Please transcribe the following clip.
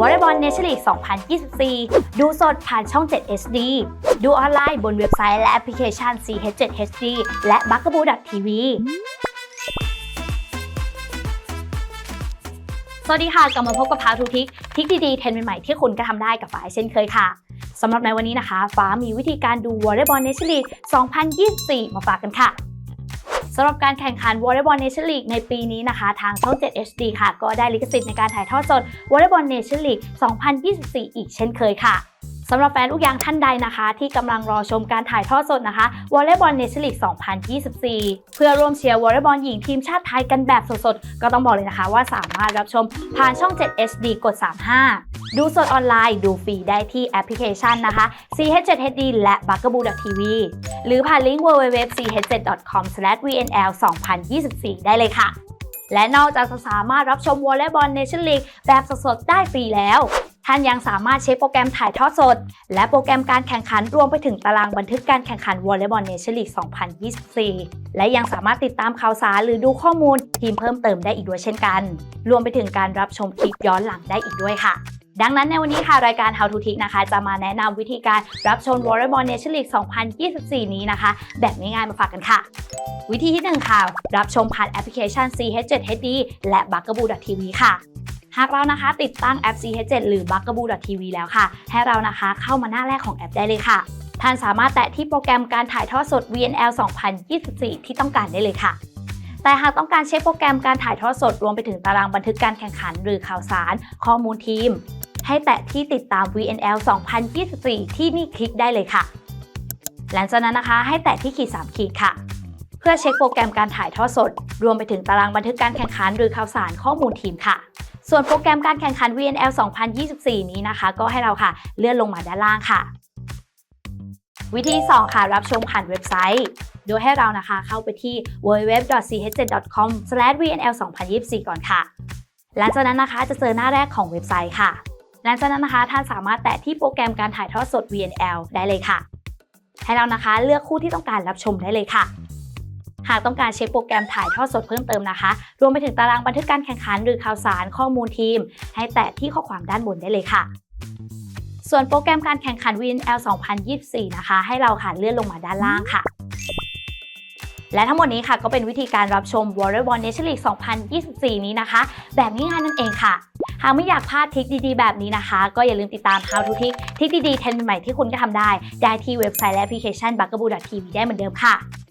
วอลเลย์บอลเนชั่นลีก 2024 ดูสดผ่านช่อง 7 HD ดูออนไลน์บนเว็บไซต์และแอปพลิเคชัน CH7 HD และ b u g a b o o TV สวัสดีค่ะ กลับมาพบกับพาทูทิก ทิกดีๆ เทรนด์ใหม่ๆ ที่คุณก็ทำได้กับฟ้าเช่นเคยค่ะสำหรับในวันนี้นะคะ ฟ้ามีวิธีการดูวอลเลย์บอลเนชั่นลีก 2024 มาฝากกันค่ะ สำหรับการแข่งขันวอลเลย์บอลเนชั่นลีกในปีนี้นะคะ ทางช่อง 7 HD ค่ะ ก็ได้ลิขสิทธิ์ในการถ่ายทอดสดวอลเลย์บอลเนชั่นลีก 2024 อีกเช่นเคยค่ะ สำหรับแฟนลูกยางท่านใดนะคะ ที่กำลังรอชมการถ่ายทอดสดนะคะวอลเลย์บอลเนชั่นลีก 2024 เพื่อร่วมเชียร์วอลเลย์บอลหญิงทีมชาติไทยกันแบบสดๆ ก็ต้องบอกเลยนะคะว่าสามารถรับชมผ่านช่อง 7 HD กด 35 ดูสดออนไลน์ ดูฟรีได้ที่แอปพลิเคชันนะคะ CH7HD และ b u g a b o o TV หรือผ่านลิงก์ www.ch7.com/vnl2024 ได้เลยค่ะ และนอกจากจะสามารถรับชมวอลเลย์บอลเนชั่นลีกแบบสดๆ ได้ฟรีแล้ว ท่านยังสามารถเช็คโปรแกรมถ่ายทอดสด และโปรแกรมการแข่งขันรวมไปถึงตารางบันทึกการแข่งขันวอลเลย์บอลเนชั่นลีก 2024 และยังสามารถติดตามข่าวสารหรือดูข้อมูลทีมเพิ่มเติมได้อีกด้วยเช่นกัน รวมไปถึงการรับชมคลิปย้อนหลังได้อีกด้วยค่ะ ดังนั้นในวันนี้ค่ะรายการ How to Tick นะคะ จะมาแนะนำวิธีการรับชมวอลเลย์บอลเนชั่นลีก 2024 นี้นะคะ แบบง่ายๆมาฝากกันค่ะ วิธีที่1ค่ะรับชมผ่านแอปพลิเคชัน CH7HD และ b u g a b o o TV ค่ะ หากเรานะคะติดตั้งแอป CH7 หรือ b u g a b o o TV แล้วค่ะ ให้เรานะคะเข้ามาหน้าแรกของแอปได้เลยค่ะ ท่านสามารถแตะที่โปรแกรมการถ่ายทอดสด VNL 2024 ที่ต้องการได้เลยค่ะแต่หากต้องการเช็คโปรแกรมการถ่ายทอดสดรวมไปถึงตารางบันทึกการแข่งขัน หรือข่าวสาร ข้อมูลทีม ให้แตะที่ติดตาม VNL 2024 ที่นี่คลิกได้เลยค่ะ หลังจากนั้นนะคะ ให้แตะที่ขีด 3 ขีดค่ะ เพื่อเช็คโปรแกรมการถ่ายทอดสด รวมไปถึงตารางบันทึกการแข่งขัน หรือข่าวสารข้อมูลทีมค่ะ ส่วนโปรแกรมการแข่งขัน VNL 2024 นี้นะคะ ก็ให้เราค่ะเลื่อนลงมาด้านล่างค่ะ วิธี 2 ค่ะ รับชมผ่านเว็บไซต์ โดยให้เรานะคะเข้าไปที่ www.ch7.com/vnl2024 ก่อนค่ะ หลังจากนั้นนะคะจะเจอหน้าแรกของเว็บไซต์ค่ะ หลังจากนั้นนะคะท่านสามารถแตะที่โปรแกรมการถ่ายทอดสด VNL ได้เลยค่ะ ให้เรานะคะเลือกคู่ที่ต้องการรับชมได้เลยค่ะ หากต้องการเช็คโปรแกรมถ่ายทอดสดเพิ่มเติมนะคะ รวมไปถึงตารางบันทึกการแข่งขันหรือข่าวสารข้อมูลทีม ให้แตะที่ข้อความด้านบนได้เลยค่ะ ส่วนโปรแกรมการแข่งขัน VNL 2024 นะคะ ให้เราค่ะเลื่อนลงมาด้านล่างค่ะและทั้งหมดนี้ค่ะก็เป็นวิธีการรับชม Volleyball Nation League 2024 นี้นะคะ แบบง่ายๆนั่นเองค่ะ หากไม่อยากพลาดทริคดีๆ แบบนี้นะคะ ก็อย่าลืมติดตาม How to Tick ทริคดีๆเทรนด์ใหม่ที่คุณก็ทำได้ ได้ที่เว็บไซต์และแอปพลิเคชัน b u g a b o o TV ได้เหมือนเดิมค่ะ